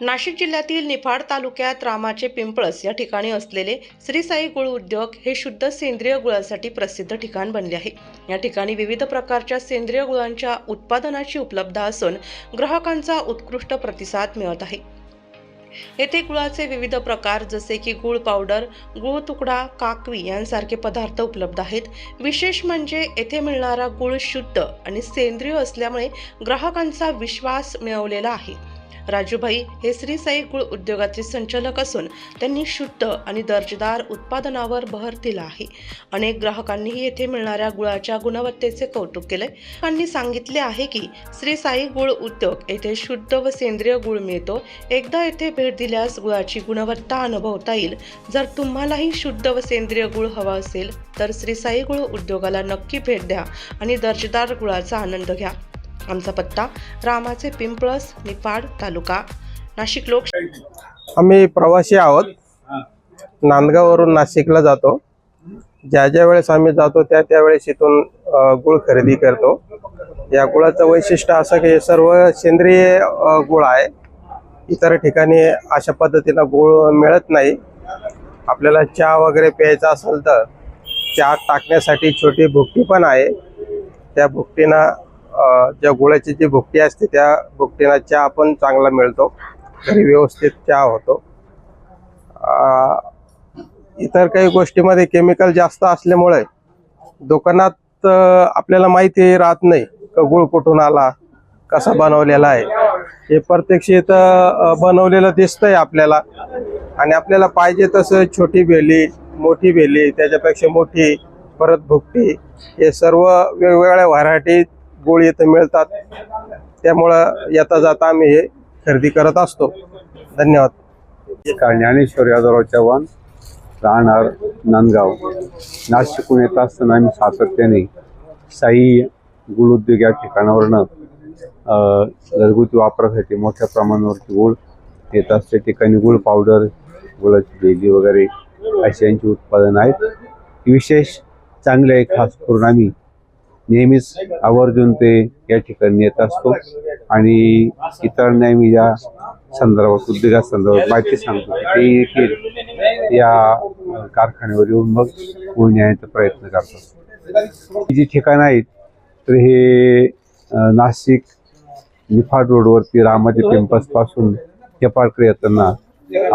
नाशिक जिल्ह्यातील निफाड तालुक्यात रामाचे पिंपळस या ठिकाणी असलेले श्री साई गुळ उद्योग हे शुद्ध सेंद्रिय गुळासाठी प्रसिद्ध ठिकाण बनले आहे. या ठिकाणी विविध प्रकारच्या सेंद्रिय गुळांच्या उत्पादनाची उपलब्ध असून ग्राहकांचा उत्कृष्ट प्रतिसाद मिळत आहे. येथे गुळाचे विविध प्रकार जसे की गुळ पावडर गुळ तुकडा काकवी यांसारखे पदार्थ उपलब्ध आहेत. विशेष म्हणजे येथे मिळणारा गुळ शुद्ध आणि सेंद्रिय असल्यामुळे ग्राहकांचा विश्वास मिळवलेला आहे. राजूभाई हे श्रीसाई गुळ उद्योगाचे संचालक असून त्यांनी शुद्ध आणि दर्जेदार उत्पादनावर भर दिला आहे. अनेक ग्राहकांनीही येथे मिळणाऱ्या गुळाच्या गुणवत्तेचे कौतुक केले त्यांनी सांगितले आहे की श्री साई गुळ उद्योग येथे शुद्ध व सेंद्रिय गुळ मिळतो. एकदा येथे भेट दिल्यास गुळाची गुणवत्ता अनुभवता येईल. जर तुम्हालाही शुद्ध व सेंद्रिय गुळ हवा असेल तर श्री साई गुळ उद्योगाला नक्की भेट द्या आणि दर्जेदार गुळाचा आनंद घ्या. आमचा पत्ता रामाचे पिंपळस निफाड तालुका नाशिक लोक आम्ही प्रवासी आहोत. नांदगाववरून नाशिकला जातो. ज्या ज्या वेळेस आम्ही जातो त्या त्यावेळेस इथून गुळ खरेदी करतो. या गुळाचं वैशिष्ट्य असं की हे सर्व सेंद्रिय गुळ आहे. इतर ठिकाणी अशा पद्धतीनं गुळ मिळत नाही. आपल्याला चहा वगैरे प्यायचा असेल तर चहा टाकण्यासाठी छोटी भुकटी पण आहे. त्या भुकटीनं ज्या गुळाची जी भुकटी असते त्या भुकटीला चहा पण चांगला मिळतो. घरी व्यवस्थित चहा होतो. इतर काही गोष्टीमध्ये केमिकल जास्त असल्यामुळे दुकानात आपल्याला माहिती राहत नाही का गुळ कुठून आला कसा बनवलेला आहे. हे प्रत्यक्ष इथं बनवलेलं दिसतंय आपल्याला. आणि आपल्याला पाहिजे तसं छोटी भेली मोठी भेली त्याच्यापेक्षा मोठी परत भुकटी हे सर्व वेगवेगळ्या व्हरायटीत गुळ इथं मिळतात. त्यामुळं येता जाता आम्ही हे खरेदी करत असतो. धन्यवाद. ज्ञानेश्वर यादवराव चव्हाण राहणार नांदगाव. नाशिकहून येत असताना आम्ही सातत्याने साई गुळ उद्योग या ठिकाणावरनं घरगुती वापरासाठी मोठ्या प्रमाणावरती गुळ येत असते. ठिकाणी गुळ पावडर गुळाची भेजी वगैरे अशी यांची उत्पादनं आहेत. विशेष चांगले आहे खास करून आम्ही नेहमीच आवर्जून ते या ठिकाणी येत असतो. आणि इतरांना आम्ही या संदर्भात उद्योगासंदर्भात माहिती सांगतो ते देखील या कारखान्यावर येऊन मग गुळ न्यायचा प्रयत्न करतात. ही जी ठिकाणं आहेत तर हे नाशिक निफाड रोडवरती रामाजी पिंपसपासून हेपाडकडे येताना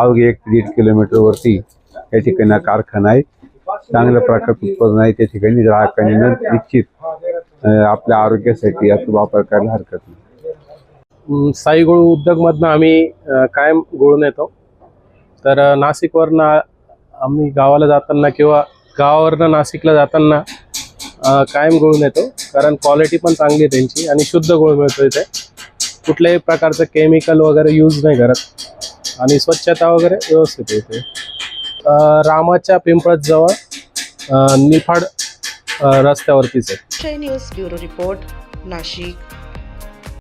अवघे एक दीड किलोमीटरवरती या ठिकाणी कारखाना आहे. चांगल्या प्रकारचं उत्पादन आहे त्या ठिकाणी ग्राहकांनी निश्चित आपल्या आरोग्यासाठी याचा वापर करायला हरकत नाही. साई गुळ उद्योगमधनं आम्ही कायम गुळून येतो. तर नाशिकवरनं आम्ही गावाला जाताना किंवा गावावरनं नाशिकला जाताना कायम गुळून येतो. कारण क्वालिटी पण चांगली आहे त्यांची आणि शुद्ध गुळ मिळतो इथे. कुठल्याही प्रकारचं केमिकल वगैरे यूज नाही करत. आणि स्वच्छता वगैरे व्यवस्थित आहे इथे. रामाच्या पिंपळत जवळ निफाड रस्त्यावरतीच आहे. News bureau report Nashik.